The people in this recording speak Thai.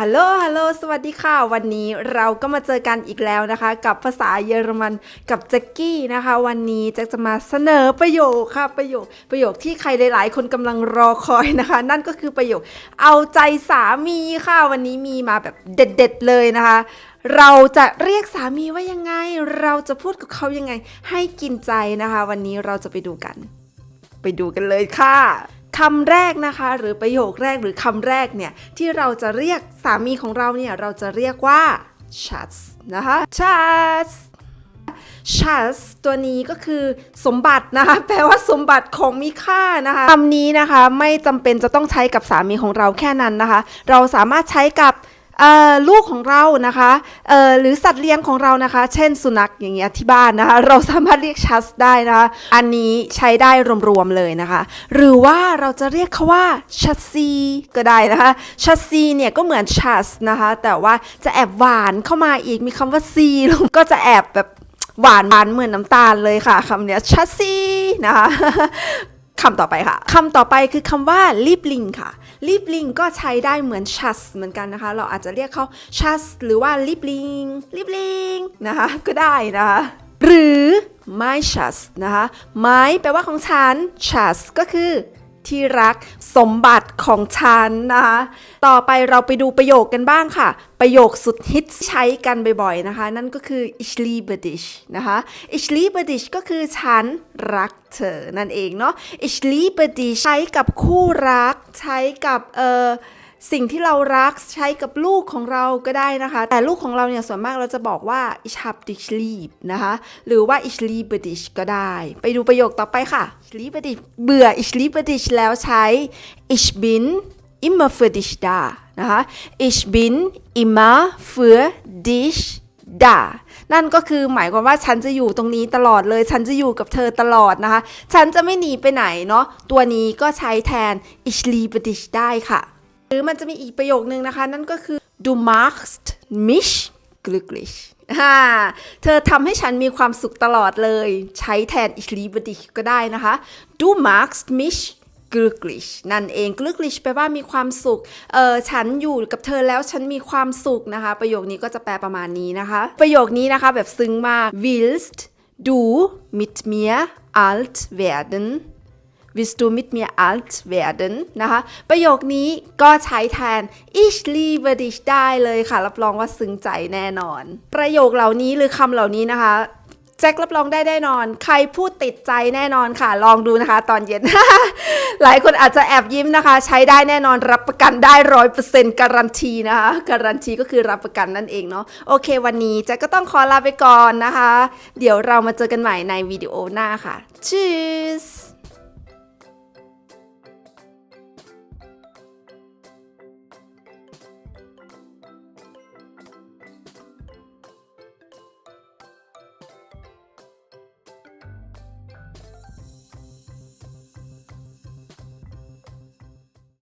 ฮัลโหล ฮัลโหล สวัสดีค่ะ วันนี้เราก็มาเจอกันอีกแล้วนะคะ กับภาษาเยอรมันกับแจ็กกี้นะคะ วันนี้แจ็คจะมาเสนอประโยคค่ะ ประโยค ประโยคที่ใครหลาย ๆ คนกำลังรอคอยนะคะ นั่นก็คือประโยค เอาใจสามีค่ะ วันนี้มีมาแบบเด็ด ๆ เลยนะคะ เราจะเรียกสามีว่ายังไง เราจะพูดกับเขายังไง ให้กินใจนะคะ วันนี้เราจะไปดูกัน ไปดูกันเลยค่ะ คำแรกนะคะ หรือประโยคแรกหรือคำแรกเนี่ยที่เราจะเรียกสามีของเราเนี่ยเราจะเรียกว่า Schatz นะคะ Schatz Schatz ตัวนี้ก็คือสมบัตินะคะ แปลว่าสมบัติของมีค่านะคะคำนี้นะคะไม่จำเป็นจะต้องใช้กับสามีของเราแค่นั้นนะคะ เราสามารถใช้กับ ลูกของเรานะคะหรือสัตว์เลี้ยงของเรานะคะ เช่นสุนัขอย่างเงี้ยที่บ้านนะคะเราสามารถเรียกชัสได้นะคะอันนี้ใช้ได้รวมๆเลยนะคะ หรือว่าเราจะเรียกเขาว่าชัสซีก็ได้นะคะชัสซีเนี่ยก็เหมือนชัสนะคะ แต่ว่าจะแอบหวานเข้ามาอีกมีคำว่าซีลงก็จะแอบแบบหวานหวานเหมือนน้ำตาลเลยค่ะคำเนี้ยชัสซีนะคะ คำต่อไปค่ะคำต่อไปคือคำว่าลิบลิงค่ะลิบลิงก็ใช้ได้เหมือนชัสเหมือนกันนะคะ เราอาจจะเรียกเขาชัสหรือว่าลิบลิงลิบลิงนะคะก็ได้นะคะหรือไม่ชัสนะคะไม่แปลว่าของฉันชัสก็คือ ที่รักสมบัติของฉันนะคะต่อไปเราไปดูประโยคกันบ้างค่ะ ประโยคสุดฮิตใช้กันบ่อยๆนะคะ นั่นก็คือ ich liebe dich นะคะ ich liebe dich ก็คือฉันรักเธอนั่นเองเนาะ ich liebe dich ใช้กับคู่รัก ใช้กับเอ่อ สิ่งที่เรารักใช้กับลูกของเราก็ได้นะคะ แต่ลูกของเราเนี่ยส่วนมากเราจะบอกว่า ich hab dich lieb นะคะ หรือว่า ich liebe dich ก็ได้ ไปดูประโยคต่อไปค่ะ ich liebe dich เบื่อ ich liebe dich แล้วใช้ ich bin immer für dich da นะคะ ich bin immer für dich da นั่นก็คือหมายความว่าฉันจะอยู่ตรงนี้ตลอดเลย ฉันจะอยู่กับเธอตลอดนะคะ ฉันจะไม่หนีไปไหนเนาะ ตัวนี้ก็ใช้แทน ich liebe dich ได้ค่ะ หรือมันจะมีอีกประโยคนึงนะคะ นั่นก็คือ du machst mich glücklich เธอทำให้ฉันมีความสุขตลอดเลย ใช้แทน ich liebe dich ก็ได้นะคะ du machst mich glücklich นั่นเอง glücklich แปลว่ามีความสุข เออฉันอยู่กับเธอแล้วฉันมีความสุขนะคะ ประโยคนี้ก็จะแปลประมาณนี้นะคะ ประโยคนี้นะคะแบบซึ้งมาก willst du mit mir alt werden willst du mit mir alt werden นะคะ ประโยคนี้ก็ใช้แทน ich liebe dich ได้เลยค่ะ รับรองว่าซึ้งใจแน่นอน ประโยคเหล่านี้หรือคำเหล่านี้นะคะแจ็ครับรองได้แน่นอน ใครพูดติดใจแน่นอนค่ะ ลองดูนะคะ ตอนเย็น หลายคนอาจจะแอบยิ้มนะคะ ใช้ได้แน่นอนรับประกันได้ร้อยเปอร์เซ็นต์การันตีนะคะการันตีก็คือรับประกันนั่นเองเนาะโอเค วันนี้แจ็คก็ต้องขอลาไปก่อนนะคะ เดี๋ยวเรามาเจอกันใหม่ในวิดีโอหน้าค่ะ cheers